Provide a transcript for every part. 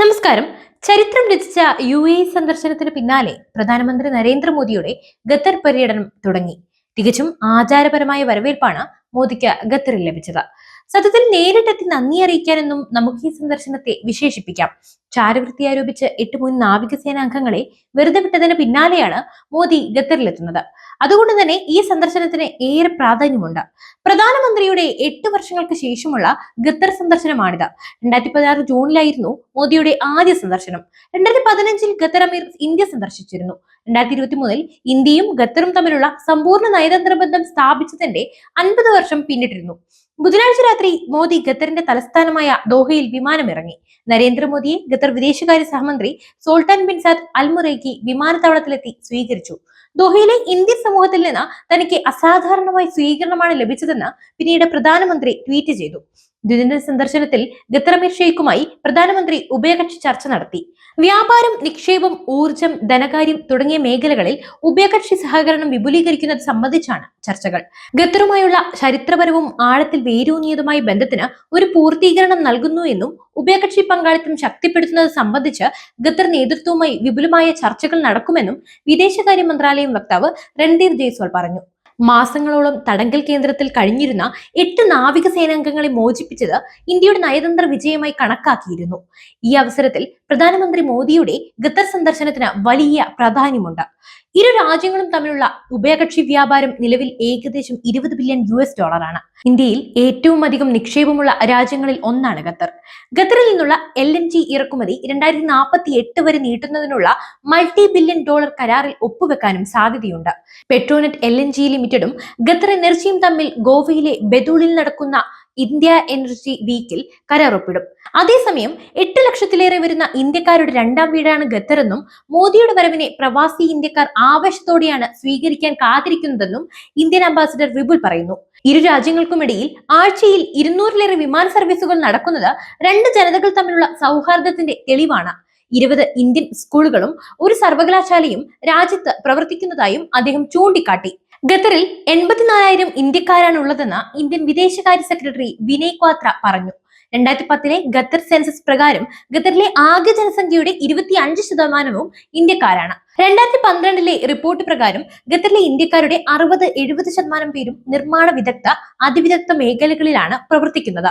നമസ്കാരം. ചരിത്രം രചിച്ച യു എ സന്ദർശനത്തിന് പിന്നാലെ പ്രധാനമന്ത്രി നരേന്ദ്രമോദിയുടെ ഖത്തർ പര്യടനം തുടങ്ങി. തികച്ചും ആചാരപരമായ വരവേൽപ്പാണ് മോദിക്ക് ഖത്തറിൽ ലഭിച്ചത്. സത്യത്തിൽ നേരിട്ടെത്തി നന്ദി അറിയിക്കാനെന്നും നമുക്ക് ഈ സന്ദർശനത്തെ വിശേഷിപ്പിക്കാം. ചാരവൃത്തി ആരോപിച്ച് എട്ട് മുൻ നാവികസേനാംഗങ്ങളെ വെറുതെ വിട്ടതിന് പിന്നാലെയാണ് മോദി ഖത്തറിലെത്തുന്നത്. അതുകൊണ്ട് തന്നെ ഈ സന്ദർശനത്തിന് ഏറെ പ്രാധാന്യമുണ്ട്. പ്രധാനമന്ത്രിയുടെ എട്ട് വർഷങ്ങൾക്ക് ശേഷമുള്ള ഖത്തർ സന്ദർശനമാണിത്. രണ്ടായിരത്തി പതിനാറ് ജൂണിലായിരുന്നു മോദിയുടെ ആദ്യ സന്ദർശനം. രണ്ടായിരത്തി പതിനഞ്ചിൽ ഖത്തർ അമീർ ഇന്ത്യ സന്ദർശിച്ചിരുന്നു. രണ്ടായിരത്തി ഇരുപത്തി മൂന്നിൽ ഇന്ത്യയും ഖത്തറും തമ്മിലുള്ള സമ്പൂർണ നയതന്ത്ര ബന്ധം സ്ഥാപിച്ചതിന്റെ അൻപത് വർഷം പിന്നിട്ടിരുന്നു. ബുധനാഴ്ച രാത്രി മോദി ഖത്തറിന്റെ തലസ്ഥാനമായ ദോഹയിൽ വിമാനമിറങ്ങി. നരേന്ദ്രമോദിയെ ഖത്തർ വിദേശകാര്യ സഹമന്ത്രി സുൽത്താൻ ബിൻ സാദ് അൽമുറൈക്ക് വിമാനത്താവളത്തിലെത്തി സ്വീകരിച്ചു. ദോഹയിലെ ഇന്ത്യൻ സമൂഹത്തിൽ നിന്ന് തനിക്ക് അസാധാരണമായ സ്വീകരണമാണ് ലഭിച്ചതെന്ന് പിന്നീട് പ്രധാനമന്ത്രി ട്വീറ്റ് ചെയ്തു. ദ്വിദിന സന്ദർശനത്തിൽ ഖത്തർ അമീർ ഷെയ്ഖുമായി പ്രധാനമന്ത്രി ഉഭയകക്ഷി ചർച്ച നടത്തി. വ്യാപാരം നിക്ഷേപം ഊർജം ധനകാര്യം തുടങ്ങിയ മേഖലകളിൽ ഉഭയകക്ഷി സഹകരണം വിപുലീകരിക്കുന്നത് സംബന്ധിച്ചാണ് ചർച്ചകൾ. ഖത്തറുമായുള്ള ചരിത്രപരവും ആഴത്തിൽ വേരൂന്നിയതുമായ ബന്ധത്തിന് ഒരു പൂർത്തീകരണം നൽകുന്നു എന്നും ഉഭയകക്ഷി പങ്കാളിത്തം ശക്തിപ്പെടുത്തുന്നത് സംബന്ധിച്ച് ഖത്തർ നേതൃത്വവുമായി വിപുലമായ ചർച്ചകൾ നടക്കുമെന്നും വിദേശകാര്യ മന്ത്രാലയം വക്താവ് രൺദീപ് ജയ്സ്വാൾ പറഞ്ഞു. മാസങ്ങളോളം തടങ്കൽ കേന്ദ്രത്തിൽ കഴിഞ്ഞിരുന്ന എട്ട് നാവികസേനാംഗങ്ങളെ മോചിപ്പിച്ചത് ഇന്ത്യയുടെ നയതന്ത്ര വിജയമായി കണക്കാക്കിയിരുന്നു. ഈ അവസരത്തിൽ പ്രധാനമന്ത്രി മോദിയുടെ ഖത്തർ സന്ദർശനത്തിന് വലിയ പ്രാധാന്യമുണ്ട്. ഇരു രാജ്യങ്ങളും തമ്മിലുള്ള ഉഭയകക്ഷി വ്യാപാരം നിലവിൽ ഏകദേശം ഇരുപത് ബില്യൺ യു എസ് ഡോളറാണ് ഇന്ത്യയിൽ ഏറ്റവും അധികം നിക്ഷേപമുള്ള രാജ്യങ്ങളിൽ ഒന്നാണ് ഖത്തർ. ഖത്തറിൽ നിന്നുള്ള എൽ എൻ ജി ഇറക്കുമതി രണ്ടായിരത്തി നാൽപ്പത്തി എട്ട് വരെ നീട്ടുന്നതിനുള്ള മൾട്ടി ബില്യൺ ഡോളർ കരാറിൽ ഒപ്പുവെക്കാനും സാധ്യതയുണ്ട്. പെട്രോനെറ്റ് എൽ എൻ ജി ലിമിറ്റഡും ഖത്തർ എനർജിയും തമ്മിൽ ഗോവയിലെ ബെദൂളിൽ നടക്കുന്ന ഇന്ത്യ എനർജി വീക്കിൽ കരാറൊപ്പിടും അതേസമയം എട്ട് ലക്ഷത്തിലേറെ വരുന്ന ഇന്ത്യക്കാരുടെ രണ്ടാം വീടാണ് ഖത്തറെന്നും മോദിയുടെ വരവിനെ പ്രവാസി ഇന്ത്യക്കാർ ആവേശത്തോടെയാണ് സ്വീകരിക്കാൻ കാത്തിരിക്കുന്നതെന്നും ഇന്ത്യൻ അംബാസിഡർ വിപുൽ പറയുന്നു. ഇരു രാജ്യങ്ങൾക്കുമിടയിൽ ആഴ്ചയിൽ ഇരുന്നൂറിലേറെ വിമാന സർവീസുകൾ നടക്കുന്നത് രണ്ട് ജനതകൾ തമ്മിലുള്ള സൗഹാർദ്ദത്തിന്റെ തെളിവാണ്. ഇരുപത് ഇന്ത്യൻ സ്കൂളുകളും ഒരു സർവകലാശാലയും രാജ്യത്ത് പ്രവർത്തിക്കുന്നതായും അദ്ദേഹം ചൂണ്ടിക്കാട്ടി. ഖത്തറിൽ എൺപത്തിനാലായിരം ഇന്ത്യക്കാരാണ് ഉള്ളതെന്ന് ഇന്ത്യൻ വിദേശകാര്യ സെക്രട്ടറി വിനയ് ക്വാത്ര പറഞ്ഞു. രണ്ടായിരത്തി പത്തിലെ ഖത്തർ സെൻസസ് പ്രകാരം ഖത്തറിലെ ആകെ ജനസംഖ്യയുടെ ഇരുപത്തി അഞ്ച് ശതമാനവും ഇന്ത്യക്കാരാണ്. രണ്ടായിരത്തി പന്ത്രണ്ടിലെ റിപ്പോർട്ട് പ്രകാരം ഖത്തറിലെ ഇന്ത്യക്കാരുടെ അറുപത് എഴുപത് ശതമാനം പേരും നിർമ്മാണ വിദഗ്ധ അതിവിദഗ്ധ മേഖലകളിലാണ് പ്രവർത്തിക്കുന്നത്.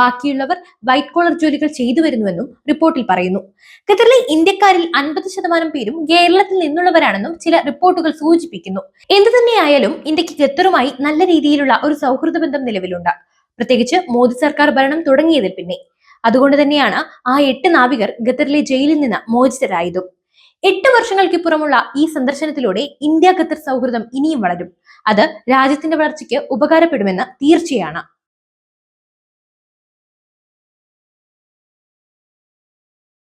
ബാക്കിയുള്ളവർ വൈറ്റ് കോളർ ജോലികൾ ചെയ്തു വരുന്നുവെന്നും റിപ്പോർട്ടിൽ പറയുന്നു. ഖത്തറിലെ ഇന്ത്യക്കാരിൽ അൻപത് ശതമാനം പേരും കേരളത്തിൽ നിന്നുള്ളവരാണെന്നും ചില റിപ്പോർട്ടുകൾ സൂചിപ്പിക്കുന്നു. എന്തു തന്നെയായാലും ഇന്ത്യയ്ക്ക് ഖത്തറുമായി നല്ല രീതിയിലുള്ള ഒരു സൗഹൃദ ബന്ധം നിലവിലുണ്ട്. പ്രത്യേകിച്ച് മോദി സർക്കാർ ഭരണം തുടങ്ങിയതിൽ പിന്നെ. അതുകൊണ്ട് തന്നെയാണ് ആ എട്ട് നാവികർ ഖത്തറിലെ ജയിലിൽ നിന്ന് മോചിതരായതും. എട്ട് വർഷങ്ങൾക്കിപ്പുറമുള്ള ഈ സന്ദർശനത്തിലൂടെ ഇന്ത്യ ഖത്തർ സൗഹൃദം ഇനിയും വളരും. അത് രാജ്യത്തിന്റെ വളർച്ചയ്ക്ക് ഉപകാരപ്പെടുമെന്ന് തീർച്ചയാണ്.